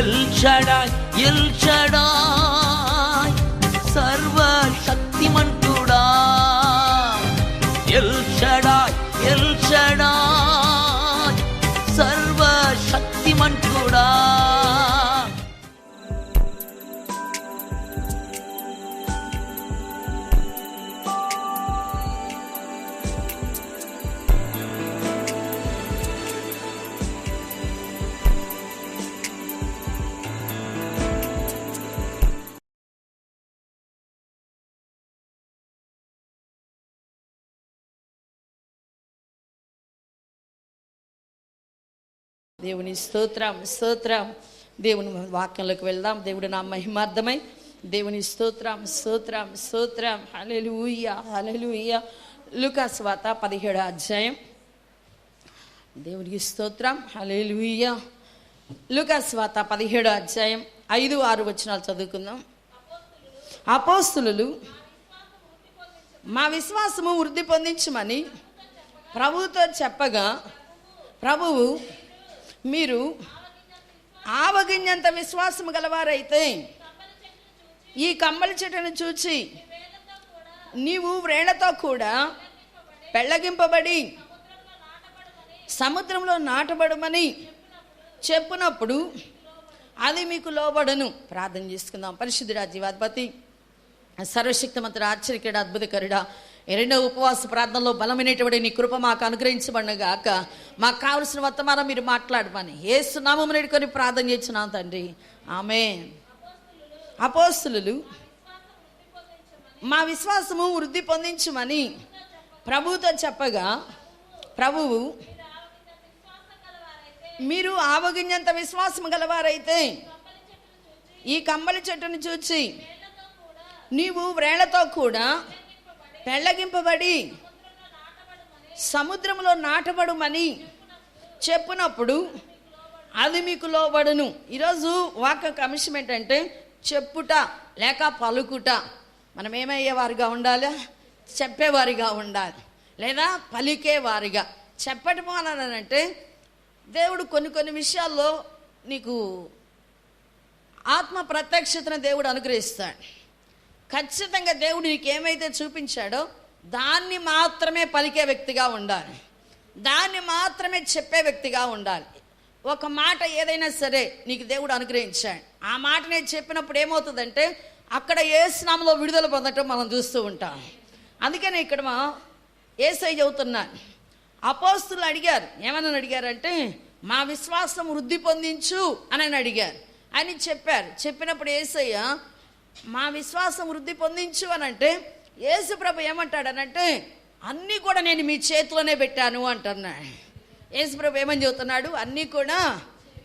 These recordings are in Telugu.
எல் ஷடாய் எல் ஷடாய் சர்வ சக்திமன் குடா எல் ஷடாய் దేవుని స్తోత్రం స్తోత్రం. దేవుని వాక్యంలోకి వెళ్దాం. దేవుడు నా మహిమార్థమై దేవుని స్తోత్రం స్తోత్రం స్తోత్రం. హలెలూయ హలెలూయ లుకాస్ వాత పదిహేడు అధ్యాయం. దేవునికి స్తోత్రం. హలెలూయ లుకాస్ వాత పదిహేడు అధ్యాయం ఐదు ఆరు వచనాలు చదువుకుందాం. అపోస్తులు మా విశ్వాసము వృద్ధి పొందించమని ప్రభువుతో చెప్పగా ప్రభువు మీరు ఆవగింజంత విశ్వాసము గలవారైతే ఈ కమ్మలి చెట్టును చూచి నీవు వ్రేళ్ళతో కూడా పెళ్ళగింపబడి సముద్రంలో నాటబడమని చెప్పినప్పుడు అది మీకు లోబడను. ప్రార్థన చేసుకుందాం. పరిశుద్ధుడా జీవాధిపతి సర్వశక్తిమంతుడు ఆశ్చర్యకరుడు అద్భుతకరుడా రెండవ ఉపవాస ప్రార్థనలో బలమైనటువంటి నీ కృప మాకు అనుగ్రహించబడినగాక మాకు కావలసిన వర్తమానం మీరు మాట్లాడమని ఏ సునామం నేడుకొని ప్రార్థన చేస్తున్నాం తండ్రి. ఆమె అపోస్తులు మా విశ్వాసము వృద్ధి పొందించమని ప్రభువుతో చెప్పగా ప్రభువు మీరు ఆవగింజంత విశ్వాసం గలవారైతే ఈ కమ్మలి చెట్టును చూచి నీవు వ్రేళ్ళతో కూడా పెళ్ళగింపబడి సముద్రంలో నాటబడుమని చెప్పినప్పుడు అది మీకు లోబడును. ఈరోజు వాక్య కమిషన్ ఏంటంటే చెప్పుట లేక పలుకుట. మనం ఏమయ్యేవారిగా ఉండాలి? చెప్పేవారిగా ఉండాలి. లేదా పలికేవారిగా. చెప్పటం అని అంటే దేవుడు కొన్ని కొన్ని విషయాల్లో నీకు ఆత్మ ప్రత్యక్షతను దేవుడు అనుగ్రహిస్తాడు. ఖచ్చితంగా దేవుడు నీకు ఏమైతే చూపించాడో దాన్ని మాత్రమే పలికే వ్యక్తిగా ఉండాలి. దాన్ని మాత్రమే చెప్పే వ్యక్తిగా ఉండాలి. ఒక మాట ఏదైనా సరే నీకు దేవుడు అనుగ్రహించాడు. ఆ మాట నేను చెప్పినప్పుడు ఏమవుతుందంటే అక్కడ ఏ స్నామంలో విడుదల పొందటం మనం చూస్తూ ఉంటాం. అందుకని ఇక్కడ మా ఏసై చెబుతున్నాను. అపోస్తులు అడిగారు ఏమని అడిగారంటే మా విశ్వాసం వృద్ధి పొందించు అని అని అడిగారు. అని చెప్పారు చెప్పినప్పుడు ఏసయ్య మా విశ్వాసం వృద్ధి పొందించు అని అంటే ఏమంటాడనంటే అన్నీ కూడా నేను మీ చేతిలోనే పెట్టాను అంటున్నాడు యేసుప్రభు ఏమని చెబుతున్నాడు? అన్నీ కూడా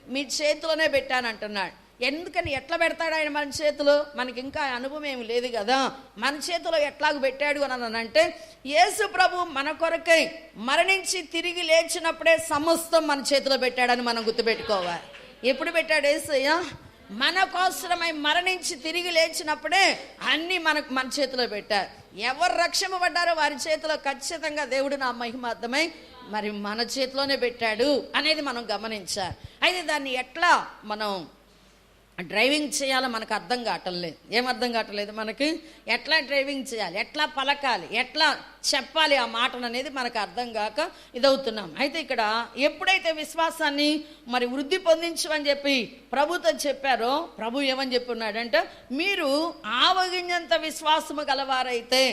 మీ చేతిలోనే పెట్టాను అంటున్నాడు. ఎందుకని? ఎట్లా పెడతాడు ఆయన మన చేతిలో? మనకి ఇంకా అనుభవం ఏమి లేదు కదా. మన చేతిలో ఎట్లాగ పెట్టాడు అని అంటే యేసు ప్రభు మన కొరకై మరణించి తిరిగి లేచినప్పుడే సమస్తం మన చేతిలో పెట్టాడని మనం గుర్తుపెట్టుకోవాలి. ఎప్పుడు పెట్టాడు యేసయ్య? మనకోసరమై మరణించి తిరిగి లేచినప్పుడే అన్నీ మనకు మన చేతిలో పెట్టారు. ఎవరు రక్షింపబడ్డారో వారి చేతిలో ఖచ్చితంగా దేవుడు నా మహిమార్థమై మరి మన చేతిలోనే పెట్టాడు అనేది మనం గమనించాలి. అయితే దాన్ని ఎట్లా మనం డ్రైవింగ్ చేయాలో మనకు అర్థం కావటం లేదు. ఏం అర్థం కావట్లేదు మనకి ఎట్లా డ్రైవింగ్ చేయాలి? ఎట్లా పలకాలి? ఎట్లా చెప్పాలి ఆ మాటలు అనేది మనకు అర్థం కాక ఇదవుతున్నాం. అయితే ఇక్కడ ఎప్పుడైతే విశ్వాసాన్ని మరి వృద్ధి పొందించమని చెప్పి ప్రభుతో చెప్పారో ప్రభు ఏమని చెప్పి ఉన్నాడంటే మీరు ఆవగింజంత విశ్వాసము గలవారైతే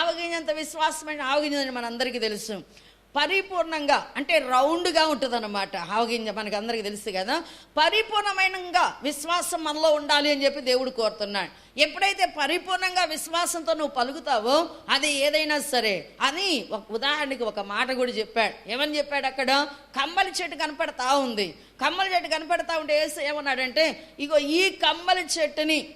ఆవగింజంత విశ్వాసం అంటే ఆవగింజని మనందరికీ తెలుసు. పరిపూర్ణంగా అంటే రౌండ్గా ఉంటుంది అనమాట ఆవగింజ మనకు అందరికీ తెలుసు కదా. పరిపూర్ణమైనంగా విశ్వాసం మనలో ఉండాలి అని చెప్పి దేవుడు కోరుతున్నాడు. ఎప్పుడైతే పరిపూర్ణంగా విశ్వాసంతో నువ్వు పలుకుతావో అది ఏదైనా సరే అని ఒక ఉదాహరణకి ఒక మాట కూడా చెప్పాడు. ఏమని చెప్పాడు అక్కడ? కమ్మలి చెట్టు కనపడతా ఉంది. కమ్మలి చెట్టు కనపడతా ఉంటే ఏసు ఏమన్నాడంటే ఇగో ఈ కమ్మలి చెట్టుని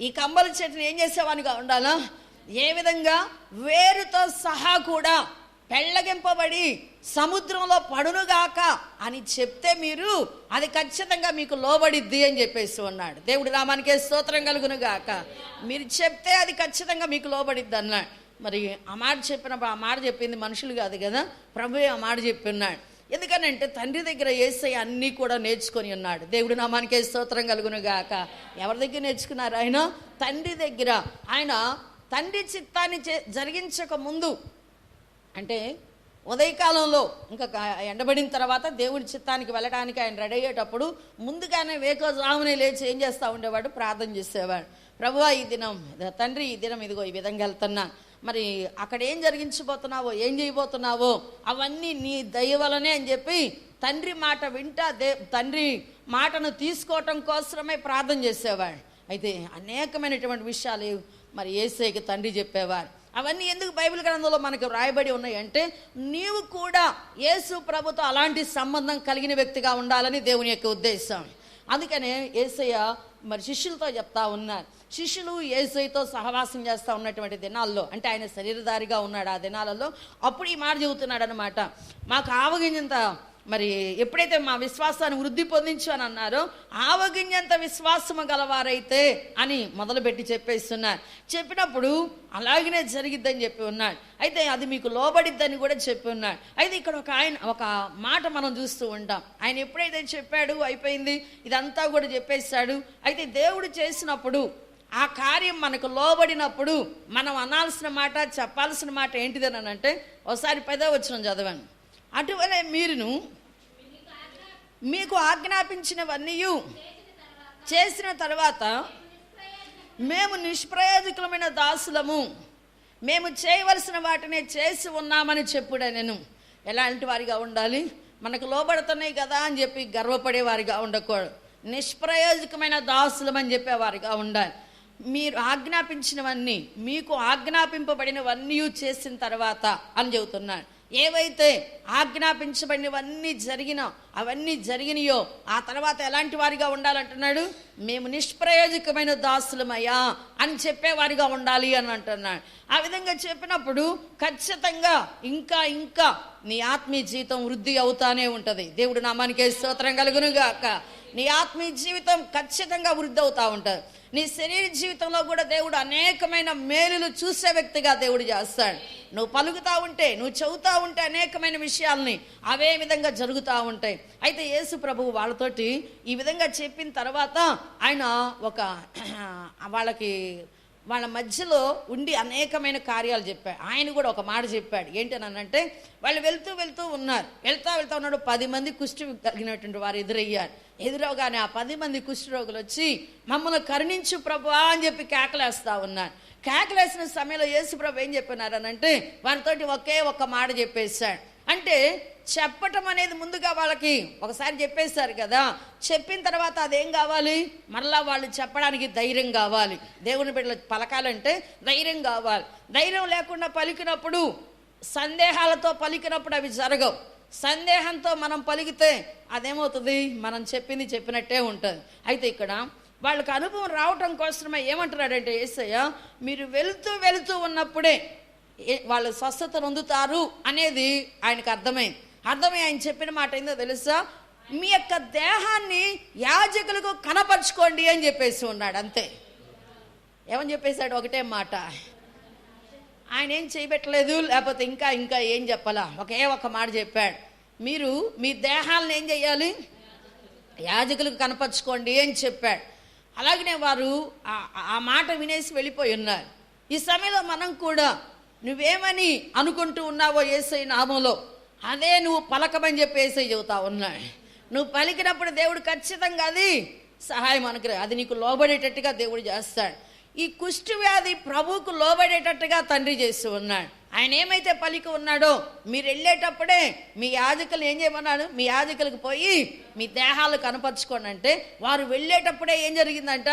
ఈ కమ్మలి చెట్టుని ఏం చేసేవానిగా ఉండాలా? ఏ విధంగా? వేరుతో సహా కూడా పెళ్ళగింపబడి సముద్రంలో పడునుగాక అని చెప్తే మీరు అది ఖచ్చితంగా మీకు లోబడిద్ది అని చెప్పేసి ఉన్నాడు. దేవుడి నామానికే స్తోత్రం కలుగును గాక మీరు చెప్తే అది ఖచ్చితంగా మీకు లోబడిద్ది అన్నాడు. మరి ఆ మాట చెప్పినప్పుడు ఆ మాట చెప్పింది మనుషులు కాదు కదా? ప్రభువే ఆ మాట చెప్పి ఉన్నాడు ఎందుకనంటే తండ్రి దగ్గర ఏసై అన్నీ కూడా నేర్చుకొని ఉన్నాడు. దేవుడు నామానికే స్తోత్రం కలుగును గాక ఎవరి దగ్గర నేర్చుకున్నారు ఆయన? తండ్రి దగ్గర. ఆయన తండ్రి చిత్తాన్ని చే- జరిగించక ముందు అంటే ఉదయకాలంలో ఇంకా ఎండబడిన తర్వాత దేవుడి చిత్తానికి వెళ్ళడానికి ఆయన రెడీ అయ్యేటప్పుడు ముందుగానే వేకోజామునే లేచి ఏం చేస్తూ ఉండేవాడు? ప్రార్థన చేసేవాడు. ప్రభువా ఈ దినం తండ్రి ఈ దినం ఇదిగో ఈ విధంగా వెళ్తున్నాను మరి అక్కడ ఏం జరిగించబోతున్నావో ఏం చేయబోతున్నావో అవన్నీ నీ దయవలనే అని చెప్పి తండ్రి మాట వింటా దే తండ్రి మాటను తీసుకోవటం కోసమే ప్రార్థన చేసేవాడు. అయితే అనేకమైనటువంటి విషయాలు మరి ఏసైకి తండ్రి చెప్పేవారు. అవన్నీ ఎందుకు బైబిల్ గ్రంథంలో మనకు రాయబడి ఉన్నాయంటే నీవు కూడా యేసు ప్రభుతో అలాంటి సంబంధం కలిగిన వ్యక్తిగా ఉండాలని దేవుని యొక్క ఉద్దేశం. అందుకనే ఏసయ్య మరి శిష్యులతో చెప్తా ఉన్నారు. శిష్యులు ఏసైతో సహవాసం చేస్తూ ఉన్నటువంటి దినాల్లో అంటే ఆయన శరీరధారిగా ఉన్నాడు ఆ దినాలలో అప్పుడు ఈ మాట చెబుతున్నాడు అనమాట మాకు ఆవగింజంత మరి ఎప్పుడైతే మా విశ్వాసాన్ని వృద్ధి పొందించు అని అన్నారో ఆవగింజంత విశ్వాసము గలవారైతే అని మొదలుపెట్టి చెప్పేస్తున్నారు. చెప్పినప్పుడు అలాగనే జరిగిద్దని చెప్పి ఉన్నాడు. అయితే అది మీకు లోబడిద్దని కూడా చెప్పి ఉన్నాడు. అయితే ఇక్కడ ఒక ఆయన ఒక మాట మనం చూస్తూ ఉంటాం. ఆయన ఎప్పుడైతే చెప్పాడు అయిపోయింది ఇదంతా కూడా చెప్పేశాడు అయితే దేవుడు చేసినప్పుడు ఆ కార్యం మనకు లోబడినప్పుడు మనం అనాల్సిన మాట చెప్పాల్సిన మాట ఏంటిదని అంటే ఒకసారి పదో వచ్చిన చదవండి. అటువలే మీరును. మీకు ఆజ్ఞాపించినవన్నీ చేసిన తర్వాత మేము నిష్ప్రయోజకులమైన దాసులము. మేము చేయవలసిన వాటినే చేసి ఉన్నామని చెప్పుడే నేను. ఎలాంటి వారిగా ఉండాలి? మనకు లోబడుతున్నాయి కదా అని చెప్పి గర్వపడే వారిగా ఉండకూడదు. నిష్ప్రయోజకమైన దాసులమని చెప్పేవారిగా ఉండాలి. మీరు ఆజ్ఞాపించినవన్నీ మీకు ఆజ్ఞాపింపబడినవన్నీ చేసిన తర్వాత అని చెబుతున్నాడు ఏవైతే ఆజ్ఞాపించబడినవన్నీ జరిగినా అవన్నీ జరిగినాయో ఆ తర్వాత ఎలాంటి వారిగా ఉండాలంటున్నాడు? మేము నిష్ప్రయోజకమైన దాసులమయ్యా అని చెప్పేవారిగా ఉండాలి అని అంటున్నాడు. ఆ విధంగా చెప్పినప్పుడు ఖచ్చితంగా ఇంకా ఇంకా నీ ఆత్మీయ జీవితం వృద్ధి అవుతానే ఉంటుంది. దేవుడు నామానికే స్తోత్రం కలుగునుగాక. నీ ఆత్మీయ జీవితం ఖచ్చితంగా వృద్ధి అవుతూ ఉంటుంది. నీ శరీర జీవితంలో కూడా దేవుడు అనేకమైన మేలులు చూసే వ్యక్తిగా దేవుడు చేస్తాడు. నువ్వు పలుకుతూ ఉంటే నువ్వు చెబుతా ఉంటే అనేకమైన విషయాల్ని అవే విధంగా జరుగుతూ ఉంటాయి. అయితే యేసు ప్రభువు వాళ్ళతోటి ఈ విధంగా చెప్పిన తర్వాత ఆయన ఒక వాళ్ళకి వాళ్ళ మధ్యలో ఉండి అనేకమైన కార్యాలు చెప్పాడు. ఆయన కూడా ఒక మాట చెప్పాడు. ఏంటనంటే వాళ్ళు వెళ్తూ వెళ్తూ ఉన్నారు. వెళ్తా వెళ్తూ ఉన్నాడు. పది మంది కుష్టి తగినటువంటి వారు ఎదురయ్యారు. ఎదురవగానే ఆ పది మంది కుష్ఠరోగులు వచ్చి మమ్మల్ని కరుణించు ప్రభు అని చెప్పి కేకలేస్తా ఉన్నారు. కేకలేసిన సమయంలో యేసు ప్రభు ఏం చెప్పినారనంటే వారితోటి ఒకే ఒక్క మాట చెప్పేశాడు. అంటే చెప్పటం అనేది ముందుగా వాళ్ళకి ఒకసారి చెప్పేశారు కదా. చెప్పిన తర్వాత అదేం కావాలి? మరలా వాళ్ళు చెప్పడానికి ధైర్యం కావాలి. దేవుని బిడ్డలు పలకాలంటే ధైర్యం కావాలి. ధైర్యం లేకుండా పలికినప్పుడు సందేహాలతో పలికినప్పుడు అవి జరగవు. సందేహంతో మనం పలికితే అదేమవుతుంది? మనం చెప్పింది చెప్పినట్టే ఉంటుంది. అయితే ఇక్కడ వాళ్ళకి అనుభవం రావటం కోసమే ఏమంటున్నాడంటే ఏసయ్య మీరు వెళుతూ వెళుతూ ఉన్నప్పుడే వాళ్ళు స్వస్థత పొందుతారు అనేది ఆయనకు అర్థమైంది. అర్థమై ఆయన చెప్పిన మాట ఏందో తెలుసా? మీ యొక్క దేహాన్ని యాజకులకు కనపరుచుకోండి అని చెప్పేసి ఉన్నాడు అంతే. ఏమని చెప్పేశాడు? ఒకటే మాట. ఆయన ఏం చేయబెట్టలేదు లేకపోతే ఇంకా ఇంకా ఏం చెప్పాలా? ఒకే ఒక మాట చెప్పాడు. మీరు మీ దేహాలను ఏం చేయాలి యాజకులకు కనపరుచుకోండి అని చెప్పాడు. అలాగనే వారు ఆ- మాట వినేసి వెళ్ళిపోయి ఉన్నారు. ఈ సమయంలో మనం కూడా నువ్వేమని అనుకుంటూ ఉన్నావో ఏసై నామంలో అదే నువ్వు పలకమని చెప్పి ఏసై చెబుతా ఉన్నాడు. నువ్వు పలికినప్పుడు దేవుడు ఖచ్చితంగా అది సహాయం అనుకురా అది నీకు లోబడేటట్టుగా దేవుడు చేస్తాడు. ఈ కుష్టి వ్యాధి ప్రభువుకు లోబడేటట్టుగా తండ్రి చేస్తూ ఉన్నాడు. ఆయన ఏమైతే పలికి ఉన్నాడో మీరు వెళ్ళేటప్పుడే మీ యాజకులు ఏం చేయమన్నాడు మీ యాజకులకు పోయి మీ దేహాలు కనపరుచుకోండి అంటే వారు వెళ్ళేటప్పుడే ఏం జరిగిందంట?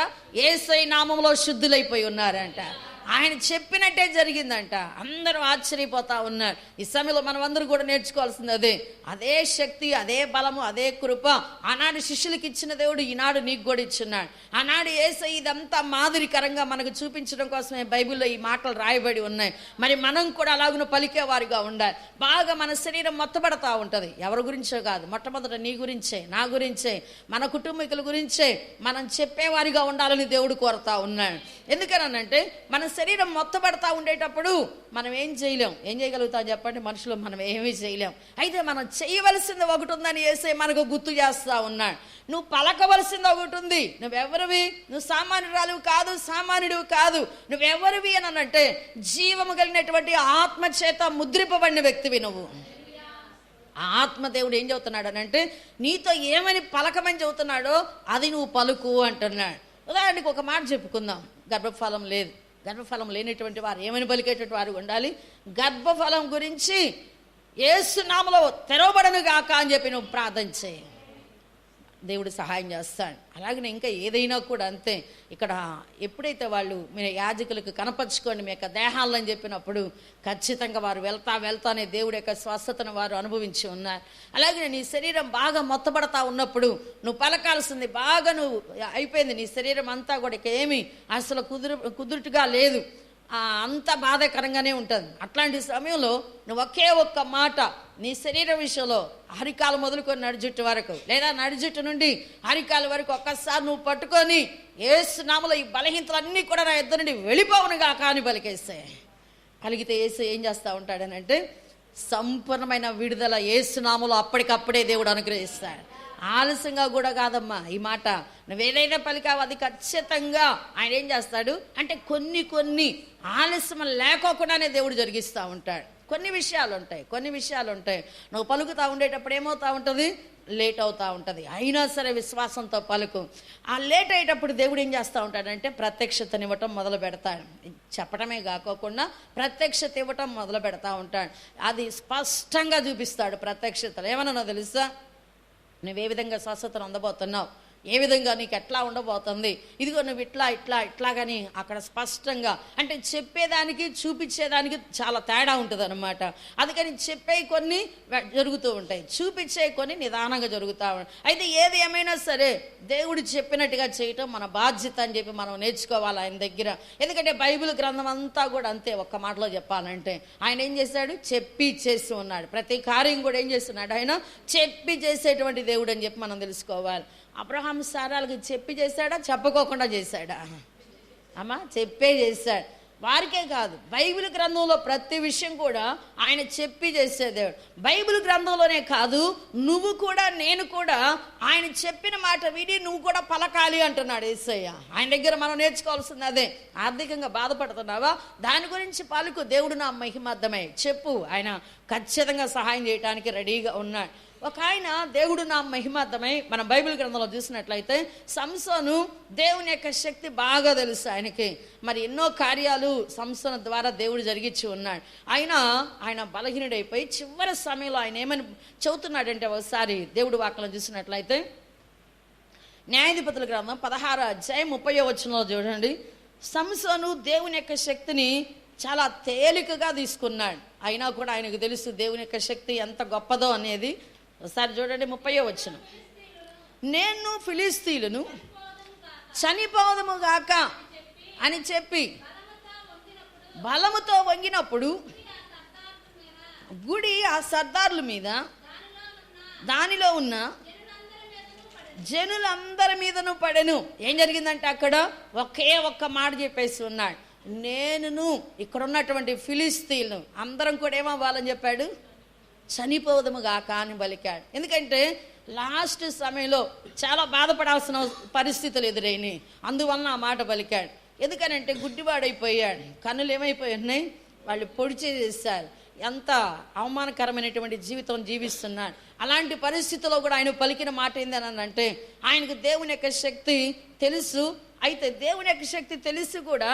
ఏసై నామంలో శుద్ధులైపోయి ఉన్నారంట. ఆయన చెప్పినట్టే జరిగిందంట. అందరూ ఆశ్చర్యపోతా ఉన్నారు. ఈ సమయంలో మనం అందరూ కూడా నేర్చుకోవాల్సింది అదే. అదే శక్తి అదే బలము అదే కృప ఆనాడు శిష్యులకి ఇచ్చిన దేవుడు ఈనాడు నీకు కూడా ఇచ్చున్నాడు. ఆనాడు ఏసై ఇదంతా మాదిరికరంగా మనకు చూపించడం కోసమే బైబిల్లో ఈ మాటలు రాయబడి ఉన్నాయి. మరి మనం కూడా అలాగున పలికేవారుగా ఉండాలి. బాగా మన శరీరం మొత్తబడతా ఉంటుంది. ఎవరి గురించో కాదు. మొట్టమొదట నీ గురించే నా గురించే మన కుటుంబీకుల గురించే మనం చెప్పేవారిగా ఉండాలని దేవుడు కోరుతా ఉన్నాడు. ఎందుకనంటే మన శరీరం మొత్తపడతా ఉండేటప్పుడు మనం ఏం చేయలేం. ఏం చేయగలుగుతాం చెప్పండి? మనుషులు మనం ఏమీ చేయలేం. అయితే మనం చేయవలసింది ఒకటి ఉందని వేసే మనకు గుర్తు చేస్తూ ఉన్నాడు. నువ్వు పలకవలసింది ఒకటి ఉంది. నువ్వెవరివి? నువ్వు సామాన్యురాలు కాదు సామాన్యుడు కాదు. నువ్వెవరివి అని అనంటే జీవము కలిగినటువంటి ఆత్మ చేత ముద్రింపబడిన వ్యక్తివి నువ్వు. ఆ ఆత్మదేవుడు ఏం చెబుతున్నాడు అని అంటే నీతో ఏమని పలకమని చెబుతున్నాడో అది నువ్వు పలుకు అంటున్నాడు. ఉదాహరణకి ఒక మాట చెప్పుకుందాం. గర్భఫలం లేదు. గర్భఫలం లేనటువంటి వారు ఏమని పలికేటటువంటి వారు ఉండాలి? గర్భఫలం గురించి ఏసునామలో తెరవబడను గాక అని చెప్పి నువ్వు ప్రార్థన చేయి. దేవుడు సహాయం చేస్తాడు. అలాగనే ఇంకా ఏదైనా కూడా అంతే. ఇక్కడ ఎప్పుడైతే వాళ్ళు మీ యాజకులకు కనపరుచుకోండి మీ యొక్క దేహాలని చెప్పినప్పుడు ఖచ్చితంగా వారు వెళ్తా వెళ్తానే దేవుడి యొక్క స్వస్థతను వారు అనుభవించి ఉన్నారు. అలాగే నీ శరీరం బాగా మొత్తపడతా ఉన్నప్పుడు నువ్వు పలకాల్సింది బాగా నువ్వు అయిపోయింది. నీ శరీరం అంతా కూడా ఇక ఏమి అసలు కుదురు కుదురుటుగా లేదు. అంత బాధాకరంగానే ఉంటుంది. అట్లాంటి సమయంలో నువ్వు ఒకే ఒక్క మాట నీ శరీర విషయంలో హరికాలు మొదలుకొని నడిజుట్టు వరకు లేదా నడిజుట్టు నుండి హరికాల వరకు ఒక్కసారి నువ్వు పట్టుకొని ఏసునామలో ఈ బలహీనతలన్నీ కూడా నా ఇద్దరు నుండి వెళ్ళిపోవునుగా కాని బలికేస్తే. కలిగితే ఏసు ఏం చేస్తూ ఉంటాడనంటే సంపూర్ణమైన విడుదల ఏసునామలో అప్పటికప్పుడే దేవుడు అనుగ్రహిస్తాడు. ఆలస్యంగా కూడా కాదమ్మా ఈ మాట. నువ్వేదైనా పలికావు అది ఖచ్చితంగా ఆయన ఏం చేస్తాడు? అంటే కొన్ని కొన్ని ఆలస్యం లేకోకుండానే దేవుడు జరిగిస్తూ ఉంటాడు. కొన్ని విషయాలు ఉంటాయి కొన్ని విషయాలు ఉంటాయి. నువ్వు పలుకుతూ ఉండేటప్పుడు ఏమవుతా ఉంటుంది? లేట్ అవుతూ ఉంటుంది. అయినా సరే విశ్వాసంతో పలుకు. ఆ లేట్ అయ్యేటప్పుడు దేవుడు ఏం చేస్తూ ఉంటాడంటే ప్రత్యక్షతనివ్వటం మొదలు పెడతాడు చెప్పడమే కాకోకుండా ప్రత్యక్షత ఇవ్వటం మొదలు పెడతా ఉంటాడు. అది స్పష్టంగా చూపిస్తాడు ప్రత్యక్షతలు. ఏమన్నా తెలుసా? నువ్వే విధంగా స్వస్థతను అందబోతున్నావు? ఏ విధంగా నీకు ఎట్లా ఉండబోతుంది? ఇదిగో నువ్వు ఇట్లా ఇట్లా ఇట్లాగని అక్కడ స్పష్టంగా అంటే చెప్పేదానికి చూపించేదానికి చాలా తేడా ఉంటుంది అనమాట అందుకని చెప్పే కొన్ని జరుగుతూ ఉంటాయి. చూపించే కొన్ని నిదానంగా జరుగుతూ ఉంటాయి అయితే ఏది ఏమైనా సరే దేవుడు చెప్పినట్టుగా చేయటం మన బాధ్యత అని చెప్పి మనం నేర్చుకోవాలి ఆయన దగ్గర. ఎందుకంటే బైబిల్ గ్రంథం అంతా కూడా అంతే ఒక్క మాటలో చెప్పాలంటే. ఆయన ఏం చేశాడు? చెప్పి చేసి ఉన్నాడు. ప్రతి కార్యం కూడా ఏం చేస్తున్నాడు ఆయన? చెప్పి చేసేటువంటి దేవుడు అని చెప్పి మనం తెలుసుకోవాలి. అబ్రహాం సారాలకు చెప్పి చేశాడా? చెప్పుకోకుండా చేశాడా? అమ్మా చెప్పే చేశాడు. వారికే కాదు బైబిల్ గ్రంథంలో ప్రతి విషయం కూడా ఆయన చెప్పి చేసే దేవుడు. బైబిల్ గ్రంథంలోనే కాదు నువ్వు కూడా నేను కూడా ఆయన చెప్పిన మాట విని నువ్వు కూడా పలకాలి అంటున్నాడు ఏసయ్య. ఆయన దగ్గర మనం నేర్చుకోవాల్సింది అదే. ఆర్థికంగా బాధపడుతున్నావా? దాని గురించి పలుకు దేవుడు నా మహిమార్థమై చెప్పు. ఆయన ఖచ్చితంగా సహాయం చేయడానికి రెడీగా ఉన్నాడు. ఒక ఆయన దేవుడు నా మహిమార్థమై మన బైబిల్ గ్రంథంలో చూసినట్లయితే సంసోను దేవుని యొక్క శక్తి బాగా తెలుసు ఆయనకి. మరి ఎన్నో కార్యాలు సంసోను ద్వారా దేవుడు జరిగించి ఉన్నాడు. ఆయన ఆయన బలహీనుడైపోయి చివరి సమయంలో ఆయన ఏమని చెబుతున్నాడంటే ఒకసారి దేవుడు వాక్యం చూసినట్లయితే న్యాయాధిపతుల గ్రంథం పదహారు అధ్యాయం ముప్పై వచనంలో చూడండి. సంసోను దేవుని యొక్క శక్తిని చాలా తేలికగా తీసుకున్నాడు. అయినా కూడా ఆయనకు తెలుసు దేవుని యొక్క శక్తి ఎంత గొప్పదో అనేది ఒకసారి చూడండి ముప్పై వచ్చిన నేను ఫిలిస్తీలను చనిపోదము గాక అని చెప్పి బలముతో వంగినప్పుడు గుడి ఆ సర్దార్ల మీద దానిలో ఉన్న జనులందరి మీదను పడెను. ఏం జరిగిందంటే అక్కడ ఒకే ఒక్క మాట చెప్పేసి ఉన్నాడు. నేనును ఇక్కడ ఉన్నటువంటి ఫిలిస్తీన్లు అందరం కూడా ఏమవ్వాలని చెప్పాడు? చనిపోదముగాక అని బలికాడు. ఎందుకంటే లాస్ట్ సమయంలో చాలా బాధపడాల్సిన పరిస్థితులు ఎదురైనాయి. అందువలన ఆ మాట పలికాడు ఎందుకనంటే గుడ్డివాడైపోయాడు. కన్నులు ఏమైపోయి ఉన్నాయి వాళ్ళు పొడి చేసేసారు ఎంత అవమానకరమైనటువంటి జీవితం జీవిస్తున్నాడు. అలాంటి పరిస్థితుల్లో కూడా ఆయన పలికిన మాట ఏందని అంటే ఆయనకు దేవుని యొక్క శక్తి తెలుసు. అయితే దేవుని యొక్క శక్తి తెలిసి కూడా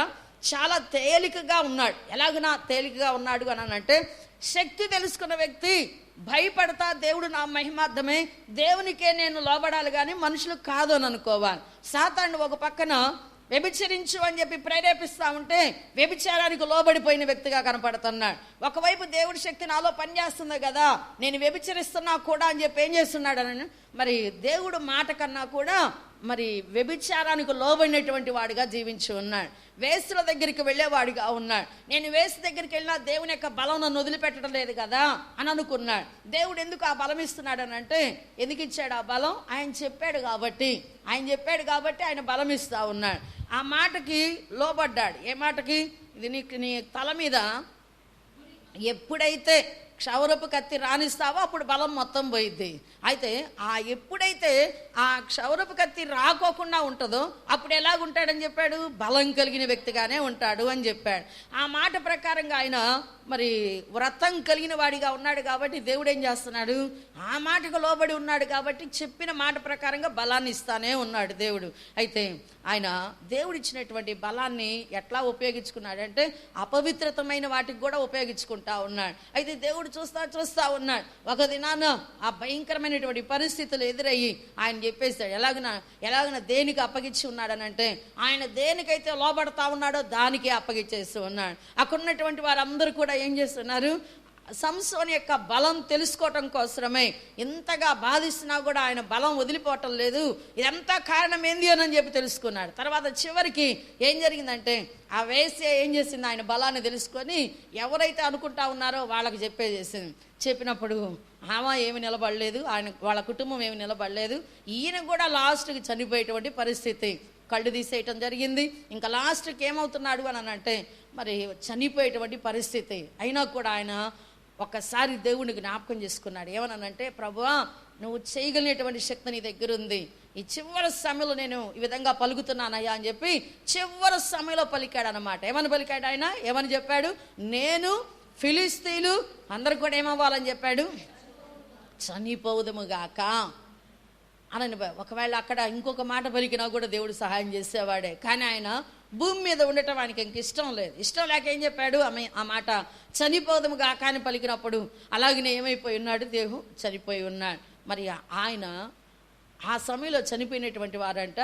చాలా తేలికగా ఉన్నాడు. ఎలాగనా తేలికగా ఉన్నాడు అని అంటే శక్తి తెలుసుకున్న వ్యక్తి భయపడతా దేవుడు నా మహిమార్థమే దేవునికే నేను లోబడాలి కానీ మనుషులు కాదు అని అనుకోవాలి. సాతాను ఒక పక్కన వ్యభిచరించు అని చెప్పి ప్రేరేపిస్తా ఉంటే వ్యభిచారానికి లోబడిపోయిన వ్యక్తిగా కనపడుతున్నాడు. ఒకవైపు దేవుడి శక్తి నాలో పనిచేస్తుంది కదా నేను వ్యభిచరిస్తున్నా కూడా అని చెప్పి ఏం చేస్తున్నాడు అని మరి దేవుడు మాట కన్నా కూడా మరి వ్యభిచారానికి లోబడినటువంటి వాడిగా జీవించి ఉన్నాడు. వేసుల దగ్గరికి వెళ్ళేవాడిగా ఉన్నాడు. నేను వేసు దగ్గరికి వెళ్ళినా దేవుని యొక్క బలం నన్ను వదిలిపెట్టడం లేదు కదా అని అనుకున్నాడు. దేవుడు ఎందుకు ఆ బలం ఇస్తున్నాడు అని అంటే ఎందుకు ఇచ్చాడు ఆ బలం ఆయన చెప్పాడు కాబట్టి. ఆయన చెప్పాడు కాబట్టి ఆయన బలం ఇస్తా ఉన్నాడు. ఆ మాటకి లోబడ్డాడు. ఏ మాటకి? ఇది నీకు నీ తల మీద. ఎప్పుడైతే క్షౌరపు కత్తి రాణిస్తావో అప్పుడు బలం మొత్తం పోయిద్ది. అయితే ఆ ఎప్పుడైతే ఆ క్షౌరపు కత్తి రాకోకుండా ఉంటుందో అప్పుడు ఎలాగుంటాడని చెప్పాడు? బలం కలిగిన వ్యక్తిగానే ఉంటాడు అని చెప్పాడు. ఆ మాట ప్రకారంగా ఆయన మరి వ్రతం కలిగిన వాడిగా ఉన్నాడు కాబట్టి దేవుడు ఏం చేస్తున్నాడు? ఆ మాటకు లోబడి ఉన్నాడు కాబట్టి చెప్పిన మాట ప్రకారంగా బలాన్ని ఇస్తానే ఉన్నాడు దేవుడు. అయితే ఆయన దేవుడిచ్చినటువంటి బలాన్ని ఎట్లా ఉపయోగించుకున్నాడంటే అపవిత్రతమైన వాటికి కూడా ఉపయోగించుకుంటా ఉన్నాడు. అయితే దేవుడు చూస్తా చూస్తా ఉన్నాడు. ఒక దినాన ఆ భయంకరమైనటువంటి పరిస్థితులు ఎదురయ్యి ఆయన చెప్పేశాడు ఎలాగన ఎలాగన దేనికి అప్పగించి ఉన్నాడనంటే ఆయన దేనికైతే లోబడతా ఉన్నాడో దానికే అప్పగించేస్తూ ఉన్నాడు. అక్కడ ఉన్నటువంటి వారందరూ కూడా ఏం చేస్తున్నారు? సంసోని యొక్క బలం తెలుసుకోవటం కోసమే ఇంతగా బాధిస్తున్నా కూడా ఆయన బలం వదిలిపోవటం లేదు. ఇదంతా కారణం ఏంది అని చెప్పి తెలుసుకున్నాడు. తర్వాత చివరికి ఏం జరిగిందంటే ఆ వేసే ఏం చేసింది? ఆయన బలాన్ని తెలుసుకొని ఎవరైతే అనుకుంటా ఉన్నారో వాళ్ళకి చెప్పేసేసింది చెప్పినప్పుడు ఆమె ఏమి నిలబడలేదు. ఆయన వాళ్ళ కుటుంబం ఏమి నిలబడలేదు. ఈయన కూడా లాస్ట్కి చనిపోయేటువంటి పరిస్థితి. కళ్ళు తీసేయటం జరిగింది. ఇంకా లాస్ట్కి ఏమవుతున్నాడు అని అంటే మరి చనిపోయేటువంటి పరిస్థితి. అయినా కూడా ఆయన ఒక్కసారి దేవుని జ్ఞాపకం చేసుకున్నాడు. ఏమన్నానంటే ప్రభువా నువ్వు చేయగలిగినటువంటి శక్తి నీ దగ్గర ఉంది ఈ చివరి సమయంలో నేను ఈ విధంగా పలుకుతున్నానయ్యా అని చెప్పి చివరి సమయంలో పలికాడు అనమాట ఏమని పలికాడు ఆయన? ఏమని చెప్పాడు? నేను ఫిలిస్తీలు అందరు కూడా ఏమవ్వాలని చెప్పాడు? చనిపోదుముగాక అనని ఒకవేళ అక్కడ ఇంకొక మాట పలికినా కూడా దేవుడు సహాయం చేసేవాడే. కానీ ఆయన భూమి మీద ఉండటం ఆయనకి ఇంక ఇష్టం లేదు. ఇష్టం లేక ఏం చెప్పాడు? ఆమె ఆ మాట చనిపోదము గాక అని పలికినప్పుడు అలాగనే ఏమైపోయి ఉన్నాడు? దేహు చనిపోయి ఉన్నాడు. మరి ఆయన ఆ సమయంలో చనిపోయినటువంటి వారంట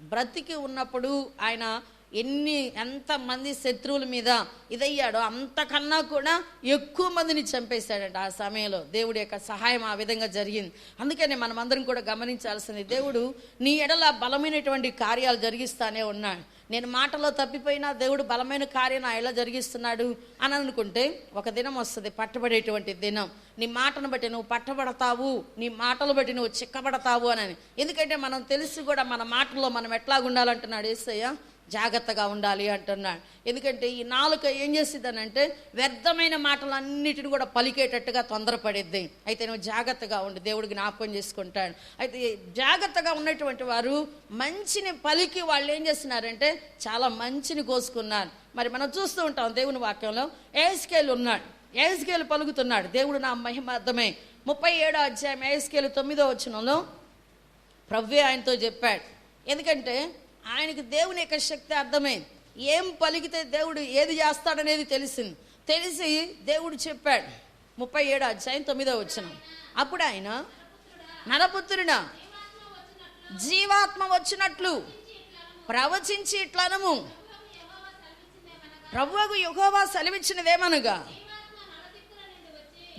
బ్రతికి ఉన్నప్పుడు ఆయన ఎన్ని ఎంతమంది శత్రువుల మీద ఇదయ్యాడో అంతకన్నా కూడా ఎక్కువ మందిని చంపేశాడంట ఆ సమయంలో. దేవుడి యొక్క సహాయం ఆ విధంగా జరిగింది. అందుకనే మనం అందరం కూడా గమనించాల్సింది దేవుడు నీ ఎడల బలమైనటువంటి కార్యాలు జరిగిస్తానే ఉన్నాడు. నేను మాటలో తప్పిపోయినా దేవుడు బలమైన కార్యం నా ఎలా జరిగిస్తున్నాడు అని అనుకుంటే ఒక దినం వస్తుంది పట్టబడేటువంటి దినం. నీ మాటను బట్టి నువ్వు పట్టబడతావు నీ మాటలు బట్టి నువ్వు చిక్కబడతావు అని. ఎందుకంటే మనం తెలిసి కూడా మన మాటల్లో మనం ఎట్లా ఉండాలంటున్నాడు ఏసయ్య? జాగ్రత్తగా ఉండాలి అంటున్నాడు. ఎందుకంటే ఈ నాలుక ఏం చేసిద్దనంటే వ్యర్థమైన మాటలన్నిటిని కూడా పలికేటట్టుగా తొందరపడేద్ది. అయితే నువ్వు జాగ్రత్తగా ఉండి దేవుడికి జ్ఞాపకం చేసుకుంటాడు అయితే జాగ్రత్తగా ఉన్నటువంటి వారు మంచిని పలికి వాళ్ళు ఏం చేస్తున్నారంటే చాలా మంచిని కోసుకున్నారు. మరి మనం చూస్తూ ఉంటాం దేవుని వాక్యంలో ఏస్కేలు ఉన్నాడు ఏస్కేలు పలుకుతున్నాడు. దేవుడు నా మహిమార్థమే. ముప్పై ఏడో అధ్యాయం ఏస్కేలు తొమ్మిదో వచనంలో ప్రవ్వే ఆయనతో చెప్పాడు. ఎందుకంటే ఆయనకి దేవుని యొక్క శక్తి అర్థమైంది ఏం పలికితే దేవుడు ఏది చేస్తాడనేది తెలిసింది. తెలిసి దేవుడు చెప్పాడు. ముప్పై ఏడు అధ్యాయం తొమ్మిదో వచ్చిన అప్పుడు ఆయన నరపుత్రుడా జీవాత్మ వచ్చినట్లు ప్రవచించి ఇట్లనము ప్రభువుకు యుగోవా సెలవిచ్చినదేమనగా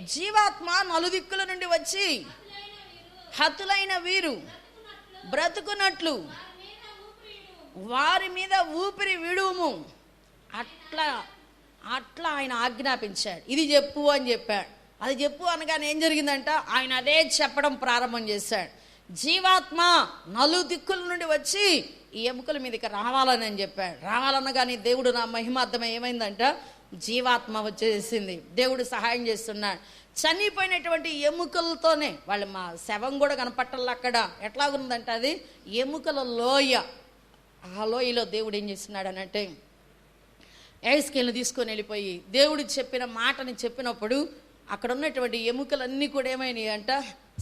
జీవాత్మ నలుదిక్కుల నుండి వచ్చి హతులైన వీరు బ్రతుకున్నట్లు వారి మీద ఊపిరి విడుము. అట్లా అట్లా ఆయన ఆజ్ఞాపించాడు. ఇది చెప్పు అని చెప్పాడు. అది చెప్పు అనగానే ఏం జరిగిందంట? ఆయన అదే చెప్పడం ప్రారంభం చేశాడు. జీవాత్మ నలు దిక్కుల నుండి వచ్చి ఈ ఎముకల మీదకి రావాలని అని చెప్పాడు. రావాలనగానే దేవుడు నా మహిమార్థం ఏమైందంట? జీవాత్మ వచ్చేసింది. దేవుడు సహాయం చేస్తున్నాడు. చనిపోయినటువంటి ఎముకలతోనే వాళ్ళు మా శవం కూడా కనపట్టాలి అక్కడ. ఎట్లా ఉందంటే అది? ఎముకల లోయ. ఆ లోయలో దేవుడు ఏం చేస్తున్నాడు అని అంటే ఏస్కేల్ని తీసుకొని వెళ్ళిపోయి దేవుడు చెప్పిన మాటని చెప్పినప్పుడు అక్కడ ఉన్నటువంటి ఎముకలన్నీ కూడా ఏమైనాయి అంట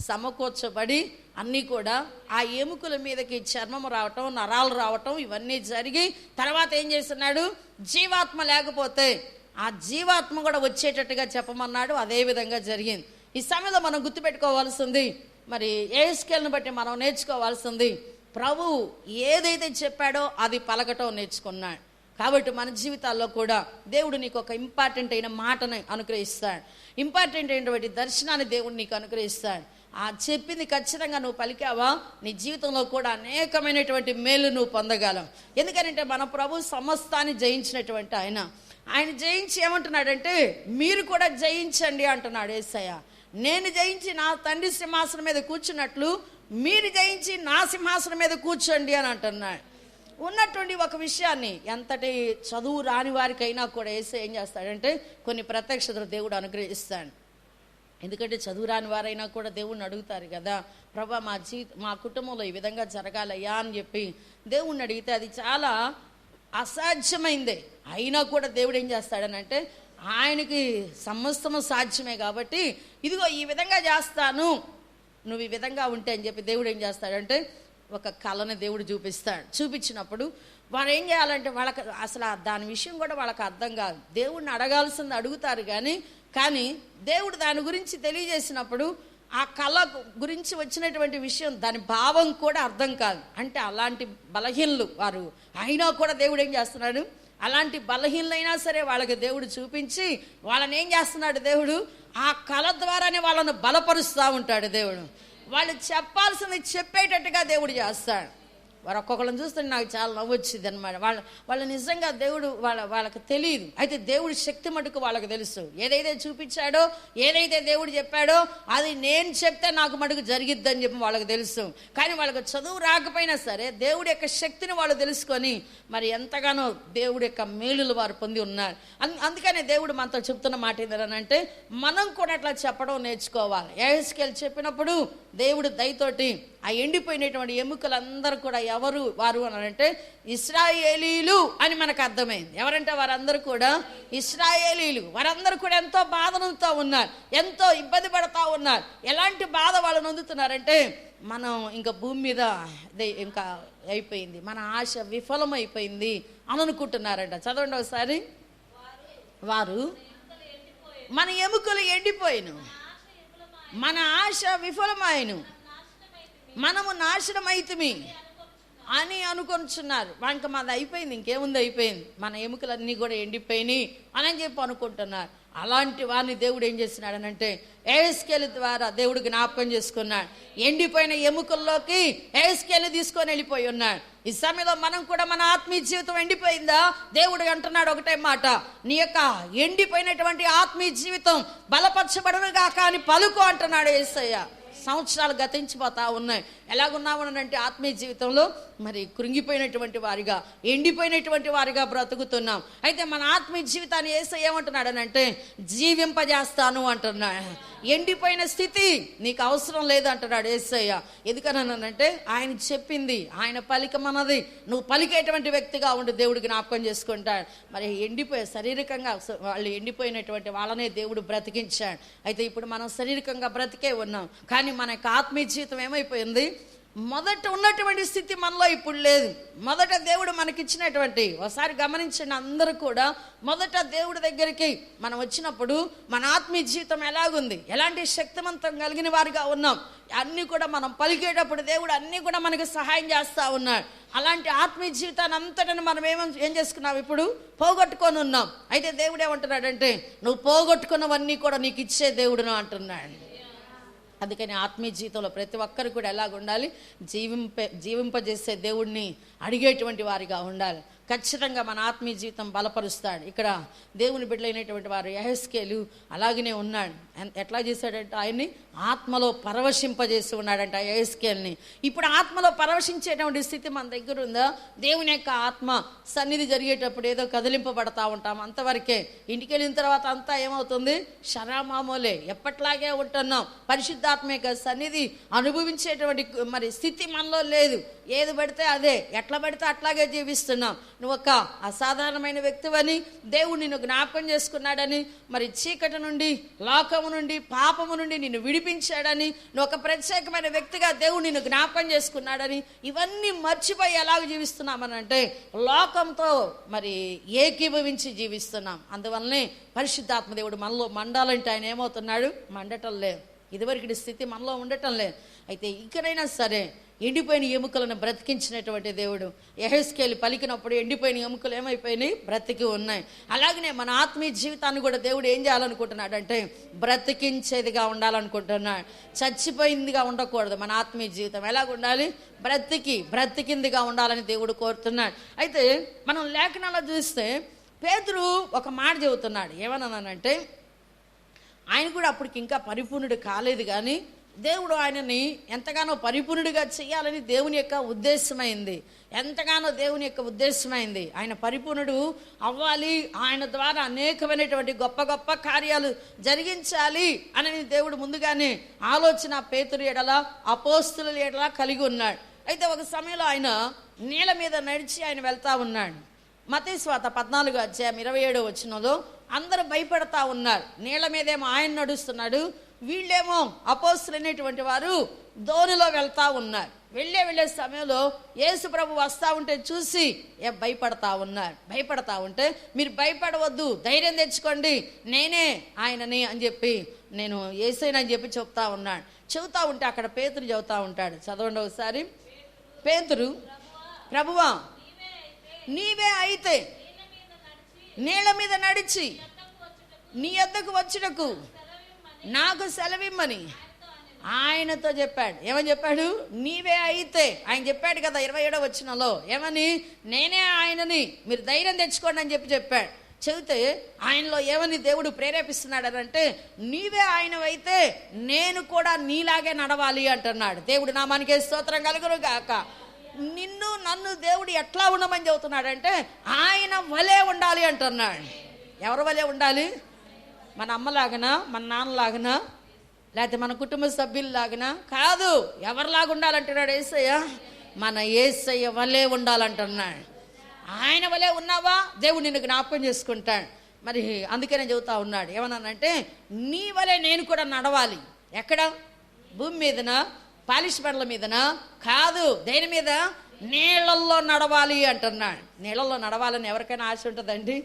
సమకూర్చబడి అన్నీ కూడా ఆ ఎముకల మీదకి చర్మం రావటం నరాలు రావటం ఇవన్నీ జరిగి తర్వాత ఏం చేస్తున్నాడు? జీవాత్మ లేకపోతే ఆ జీవాత్మ కూడా వచ్చేటట్టుగా చెప్పమన్నాడు. అదే విధంగా జరిగింది. ఈ సమయంలో మనం గుర్తుపెట్టుకోవాల్సింది మరి ఏ స్కేల్ని బట్టి మనం నేర్చుకోవాల్సింది ప్రభు ఏదైతే చెప్పాడో అది పలకటం నేర్చుకున్నాడు. కాబట్టి మన జీవితాల్లో కూడా దేవుడు నీకు ఒక ఇంపార్టెంట్ అయిన మాటను అనుగ్రహిస్తాడు. ఇంపార్టెంట్ అయినటువంటి దర్శనాన్ని దేవుడు నీకు అనుగ్రహిస్తాడు. ఆ చెప్పింది ఖచ్చితంగా నువ్వు పలికావా? నీ జీవితంలో కూడా అనేకమైనటువంటి మేలు నువ్వు పొందగలవు ఎందుకంటే మన ప్రభు సమస్తాన్ని జయించినటువంటి ఆయన. ఆయన జయించి ఏమంటున్నాడంటే మీరు కూడా జయించండి అంటున్నాడు ఏసయ్య. నేను జయించి నా తండ్రి సింహాసనం మీద కూర్చున్నట్లు మీరు జయించి నా సింహాసనం మీద కూర్చోండి అని అంటున్నాడు. ఉన్నటువంటి ఒక విషయాన్ని ఎంతటి చదువు రాని వారికైనా కూడా వేస్తే ఏం చేస్తాడంటే కొన్ని ప్రత్యక్షతలు దేవుడు అనుగ్రహిస్తాడు. ఎందుకంటే చదువు రాని వారైనా కూడా దేవుణ్ణి అడుగుతారు కదా ప్రభా మా జీ మా కుటుంబంలో ఈ విధంగా జరగాలయ్యా అని చెప్పి దేవుణ్ణి అడిగితే అది చాలా అసాధ్యమైందే. అయినా కూడా దేవుడు ఏం చేస్తాడనంటే ఆయనకి సమస్తము సాధ్యమే కాబట్టి ఇదిగో ఈ విధంగా చేస్తాను నువ్వు ఈ విధంగా ఉంటే అని చెప్పి దేవుడు ఏం చేస్తాడంటే ఒక కళను దేవుడు చూపిస్తాడు. చూపించినప్పుడు వారు ఏం చేయాలంటే వాళ్ళకి అసలు దాని విషయం కూడా వాళ్ళకి అర్థం కాదు. దేవుడిని అడగాల్సింది అడుగుతారు కానీ కానీ దేవుడు దాని గురించి తెలియజేసినప్పుడు ఆ కళ గురించి వచ్చినటువంటి విషయం దాని భావం కూడా అర్థం కాదు. అంటే అలాంటి బలహీనలు వారు. అయినా కూడా దేవుడు ఏం చేస్తున్నాడు? అలాంటి బలహీనలైనా సరే వాళ్ళకి దేవుడు చూపించి వాళ్ళని ఏం చేస్తున్నాడు దేవుడు? ఆ కళ ద్వారానే వాళ్ళను బలపరుస్తూ ఉంటాడు దేవుడు. వాళ్ళు చెప్పాల్సింది చెప్పేటట్టుగా దేవుడు చేస్తాడు. వారు ఒక్కొక్కళ్ళని చూస్తే నాకు చాలా నవ్వు వచ్చింది అనమాట వాళ్ళ వాళ్ళు నిజంగా దేవుడు వాళ్ళ వాళ్ళకి తెలియదు. అయితే దేవుడి శక్తి మటుకు వాళ్ళకి తెలుసు. ఏదైతే చూపించాడో ఏదైతే దేవుడు చెప్పాడో అది నేను చెప్తే నాకు మటుకు జరిగిద్దని చెప్పి వాళ్ళకి తెలుసు. కానీ వాళ్ళకి చదువు రాకపోయినా సరే దేవుడి యొక్క శక్తిని వాళ్ళు తెలుసుకొని మరి ఎంతగానో దేవుడి యొక్క మేలులు వారు పొంది ఉన్నారు. అన్- అందుకనే దేవుడు మనతో చెప్తున్న మాట ఏంటంటే మనం కూడా అట్లా చెప్పడం నేర్చుకోవాలి. ఏఎస్కేల్ చెప్పినప్పుడు దేవుడు దయతోటి ఆ ఎండిపోయినటువంటి ఎముకలందరూ కూడా ఎవరు వారు అని అంటే ఇస్రాయేలీలు అని మనకు అర్థమైంది. ఎవరంటే వారందరూ కూడా ఇస్రాయేలీలు. వారందరూ కూడా ఎంతో బాధనంతో ఉన్నారు ఎంతో ఇబ్బంది పడతా ఉన్నారు. ఎలాంటి బాధ వాళ్ళు నొందుతున్నారంటే మనం ఇంకా భూమి మీద ఇంకా అయిపోయింది మన ఆశ విఫలమైపోయింది అని అనుకుంటున్నారంట. చదవండి ఒకసారి. వారు మన ఎముకలు ఎండిపోయిను మన ఆశ విఫలమాయను మనము నాశనమైతిమి. అని అనుకొనిచున్నారు. ఇంకా మాది అయిపోయింది ఇంకేముంది అయిపోయింది. మన ఎముకలన్నీ కూడా ఎండిపోయినాయి అని చెప్పి అనుకుంటున్నారు. అలాంటి వారిని దేవుడు ఏం చేస్తున్నాడనంటే ఏఎస్కేల్ ద్వారా దేవుడు జ్ఞాపకం చేసుకున్నాడు. ఎండిపోయిన ఎముకల్లోకి ఏఎస్కేల్ తీసుకొని వెళ్ళిపోయి ఉన్నాడు. ఈ సమయంలో మనం కూడా మన ఆత్మీయ జీవితం ఎండిపోయిందా? దేవుడు అంటున్నాడు ఒకటే మాట. నీ యొక్క ఎండిపోయినటువంటి ఆత్మీయ జీవితం బలపరచబడును గాక అని పలుకు అంటున్నాడు ఏసయ్య. సంవత్సరాలు గతించిపోతా ఉన్నాయి. ఎలాగున్నాము అంటే ఆత్మీయ జీవితంలో మరి కృంగిపోయినటువంటి వారిగా ఎండిపోయినటువంటి వారిగా బ్రతుకుతున్నాం. అయితే మన ఆత్మీయ జీవితాన్ని ఏసై ఏమంటున్నాడు అని అంటే జీవింపజేస్తాను అంటున్నాడు ఎండిపోయిన స్థితి నీకు అవసరం లేదు అంటున్నాడు ఏసయ్య. ఎందుకనంటే ఆయన చెప్పింది ఆయన పలికమన్నది నువ్వు పలికేటువంటి వ్యక్తిగా ఉండి దేవుడు జ్ఞాపకం చేసుకుంటాడు మరి ఎండిపోయే శారీరకంగా వాళ్ళు ఎండిపోయినటువంటి వాళ్ళనే దేవుడు బ్రతికించాడు. అయితే ఇప్పుడు మనం శారీరకంగా బ్రతికే ఉన్నాం. కానీ మన యొక్క ఆత్మీయ జీవితం ఏమైపోయింది? మొదట ఉన్నటువంటి స్థితి మనలో ఇప్పుడు లేదు. మొదట దేవుడు మనకిచ్చినటువంటి ఒకసారి గమనించండి అందరూ కూడా మొదట దేవుడి దగ్గరికి మనం వచ్చినప్పుడు మన ఆత్మీయ జీవితం ఎలాగుంది? ఎలాంటి శక్తివంతం కలిగిన వారిగా ఉన్నాం? అన్నీ కూడా మనం పలికేటప్పుడు దేవుడు అన్నీ కూడా మనకి సహాయం చేస్తూ ఉన్నాడు. అలాంటి ఆత్మీయ జీవితాన్ని అంతటను మనం ఏమో ఏం చేసుకున్నాం ఇప్పుడు? పోగొట్టుకొని ఉన్నాం. అయితే దేవుడు ఏమంటున్నాడంటే నువ్వు పోగొట్టుకున్నవన్నీ కూడా నీకు ఇచ్చే దేవుడును అంటున్నాడు. అందుకని ఆత్మీయ జీవితంలో ప్రతి ఒక్కరు కూడా ఎలాగ ఉండాలి జీవింప జీవింపజేసే దేవుణ్ణి అడిగేటువంటి వారిగా ఉండాలి. ఖచ్చితంగా మన ఆత్మీయ జీవితం బలపరుస్తాడు. ఇక్కడ దేవుని బిడ్డలైనటువంటి వారు యహస్కేలు అలాగనే ఉన్నాడు. ఎట్లా చేశాడంటే ఆయన్ని ఆత్మలో పరవశింపజేసి ఉన్నాడంట యహస్కేల్ని. ఇప్పుడు ఆత్మలో పరవశించేటువంటి స్థితి మన దగ్గర ఉందా? దేవుని యొక్క ఆత్మ సన్నిధి జరిగేటప్పుడు ఏదో కదిలింపబడతా ఉంటాం. అంతవరకే ఇంటికి వెళ్ళిన తర్వాత అంతా ఏమవుతుంది? శరామామూలే ఎప్పట్లాగే ఉంటున్నాం. పరిశుద్ధాత్మ యొక్క సన్నిధి అనుభవించేటువంటి మరి స్థితి మనలో లేదు. ఏది పడితే అదే. ఎట్లా పడితే అట్లాగే జీవిస్తున్నాం. నువ్వు ఒక అసాధారణమైన వ్యక్తివని దేవుడు నిన్ను జ్ఞాపకం చేసుకున్నాడని మరి చీకటి నుండి లోకము నుండి పాపము నుండి నిన్ను విడిపించాడని నువ్వు ఒక ప్రత్యేకమైన వ్యక్తిగా దేవుడు నిన్ను జ్ఞాపకం చేసుకున్నాడని ఇవన్నీ మర్చిపోయి ఎలాగ జీవిస్తున్నామనంటే లోకంతో మరి ఏకీభవించి జీవిస్తున్నాం. అందువల్లనే పరిశుద్ధాత్మ దేవుడు మనలో మండాలంటే ఆయన ఏమవుతున్నాడు? మండటం లేదు. ఇదివరకటి స్థితి మనలో ఉండటం లేదు. అయితే ఇకనైనా సరే ఎండిపోయిన ఎముకలను బ్రతికించినటువంటి దేవుడు ఎహెస్కేలి పలికినప్పుడు ఎండిపోయిన ఎముకలు ఏమైపోయినాయి? బ్రతికి ఉన్నాయి. అలాగనే మన ఆత్మీయ జీవితాన్ని కూడా దేవుడు ఏం చేయాలనుకుంటున్నాడు అంటే బ్రతికించేదిగా ఉండాలనుకుంటున్నాడు. చచ్చిపోయిందిగా ఉండకూడదు మన ఆత్మీయ జీవితం. ఎలాగ ఉండాలి? బ్రతికి బ్రతికిందిగా ఉండాలని దేవుడు కోరుతున్నాడు. అయితే మనం లేఖనాలు చూస్తే పేదరు ఒక మాట చెబుతున్నాడు. ఏమన్నానంటే ఆయన కూడా అప్పటికి ఇంకా పరిపూర్ణుడు కాలేదు కానీ దేవుడు ఆయనని ఎంతగానో పరిపూర్ణుడిగా చేయాలని దేవుని యొక్క ఉద్దేశమైంది. ఎంతగానో దేవుని యొక్క ఉద్దేశమైంది. ఆయన పరిపూర్ణుడు అవ్వాలి ఆయన ద్వారా అనేకమైనటువంటి గొప్ప గొప్ప కార్యాలు జరిగించాలి అని దేవుడు ముందుగానే ఆలోచన పేతురు ఎడల అపోస్తుల ఎడల కలిగి ఉన్నాడు. అయితే ఒక సమయంలో ఆయన నీళ్ళ మీద నడిచి ఆయన వెళ్తా ఉన్నాడు. మతేశ్వాత పద్నాలుగు అధ్యాయం ఇరవై ఏడు వచ్చినదో అందరూ భయపడతా ఉన్నారు. నీళ్ళ మీదేమో ఆయన నడుస్తున్నాడు. వీళ్ళేమో అపోస్తులైనటువంటి వారు దోనిలో వెళ్తా ఉన్నారు. వెళ్ళే వెళ్ళే సమయంలో యేసు ప్రభు వస్తా ఉంటే చూసి ఏ భయపడతా ఉన్నారు. భయపడతా ఉంటే మీరు భయపడవద్దు ధైర్యం తెచ్చుకోండి. నేనే ఆయనని అని చెప్పి నేను ఏసైనని చెప్పి చెప్తా ఉన్నాడు. చెబుతా ఉంటే అక్కడ పేతురు చెబుతా ఉంటాడు. చదవండి ఒకసారి. పేతురు ప్రభువా నీవే అయితే నీళ్ళ మీద నడిచి నీ యొద్దకు వచ్చుటకు నాకు సెలవిమ్మని. ఆయనతో చెప్పాడు. ఏమని చెప్పాడు? నీవే అయితే. ఆయన చెప్పాడు కదా ఇరవై ఏడో వచ్చినలో ఏమని? నేనే ఆయనని. మీరు ధైర్యం తెచ్చుకోండి అని చెప్పి చెప్పాడు. చెబితే ఆయనలో ఏమని దేవుడు ప్రేరేపిస్తున్నాడు అంటే నీవే ఆయనవైతే నేను కూడా నీలాగే నడవాలి అంటున్నాడు. దేవుడు నామానికి స్తోత్రం కలుగురు గాక. నిన్ను నన్ను దేవుడు ఎట్లా ఉండమని చెబుతున్నాడంటే ఆయన వలే ఉండాలి అంటున్నాడు. ఎవరి వలే ఉండాలి? మన అమ్మలాగనా మన నాన్నలాగనా లేకపోతే మన కుటుంబ సభ్యుల్లాగనా? కాదు ఎవరిలాగా ఉండాలంటున్నాడు ఏసయ్య? మన ఏసయ్య వలే ఉండాలంటున్నాడు. ఆయన వలే ఉన్నావా? దేవుడు నిన్ను జ్ఞాపకం చేసుకుంటాడు. మరి అందుకనే చెబుతా ఉన్నాడు. ఏమన్నానంటే నీ వలే నేను కూడా నడవాలి. ఎక్కడ? భూమి మీదనా? పాలిష్ బండ్ల మీదన? కాదు. దేని మీద? నీళ్ళల్లో నడవాలి అంటున్నాడు. నీళ్ళల్లో నడవాలని ఎవరికైనా ఆశ ఉంటుందండి?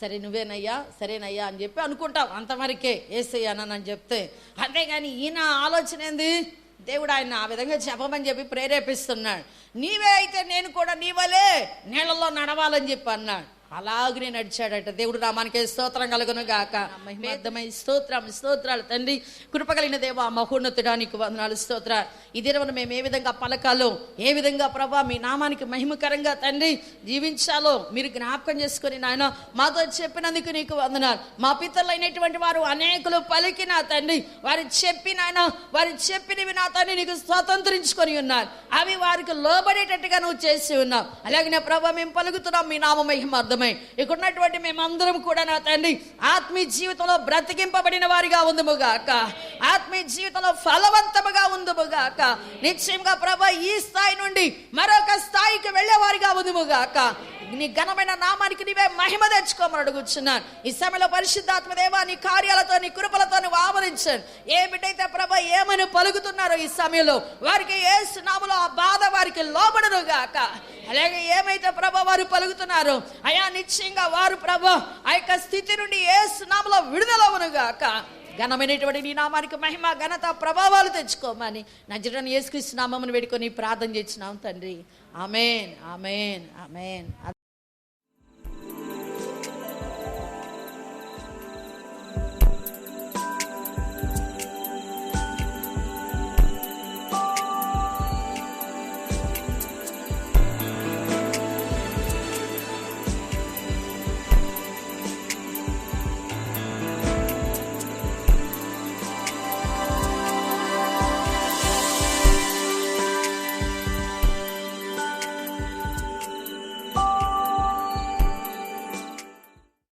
సరే నువ్వేనయ్యా సరేనయ్యా అని చెప్పి అనుకుంటావు. అంతవరకే ఏసయ్యానని చెప్తే అంతేగాని ఈయన ఆలోచన ఏంది? దేవుడు ఆయన ఆ విధంగా చెప్పమని చెప్పి ప్రేరేపిస్తున్నాడు. నీవే అయితే నేను కూడా నీవలే నీళ్ళలో నడవాలని చెప్పి అన్నాడు. అలాగనే నడిచాడట. దేవుడు నామానికి స్తోత్రం కలుగును గాక. మహిమార్థమై స్తోత్రం స్తోత్రాలు తండ్రి. కృపగలిగిన దేవ మహోన్నతుడానికి వందనాలు స్తోత్రాలు. ఇదే మేము ఏ విధంగా పలకాలో ఏ విధంగా ప్రభా మీ నామానికి మహిమకరంగా తండ్రి జీవించాలో మీరు జ్ఞాపకం చేసుకొని నాయన మాతో చెప్పినందుకు నీకు వందనాలు. మా పితరులైనటువంటి వారు అనేకులు పలికిన తండ్రి వారు చెప్పిన ఆయన వారు చెప్పినవి నా తండ్రి నీకు స్వతంత్రించుకొని ఉన్నారు. అవి వారికి లోబడేటట్టుగా నువ్వు చేసి ఉన్నావు. అలాగే ప్రభా మేము పలుకుతున్నాం మీ నామ మహిమార్థమై ఇక్కడ ఉన్నటువంటి మేమందరం కూడా నా తండ్రి ఆత్మీయ జీవితంలో బ్రతికింపబడిన వారిగా ఉందముగాక ఆత్మీయ జీవితంలో ఫలవంతముగా ఉందముగాక నిశ్చయంగా ప్రభా ఈ స్థాయి నుండి మరొక స్థాయికి వెళ్ళేవారిగా ఉందముగాక నీ ఘనమైన నామానికి నీవే మహిమ తెచ్చుకోమని అడుగుచున్నాను. ఈ సమయంలో పరిశుద్ధాత్మ దేవా నీ కార్యాలతో నీ కృపలతో నువ్వు ఆవరించాను ఏ బిడ్డైతే ప్రభ ఏమని పలుకుతున్నారో ఈ సమయంలో వారికి ఏ నామలో ఆ బాధ వారికి లోబడను గాక. అలాగే ఏమైతే ప్రభా వారు పలుకుతున్నారో అయా నిశ్చయంగా వారు ప్రభా ఆ యొక్క స్థితి నుండి ఏ సునామలో విడుదల గాక. ఘనమైనటువంటి నీ నామానికి మహిమ ఘనత ప్రభావాలు తెచ్చుకోమని నజరని యేసుక్రీస్తు నామమును వేడుకొని ప్రార్థన చేసినాం తండ్రి. Amen amen amen.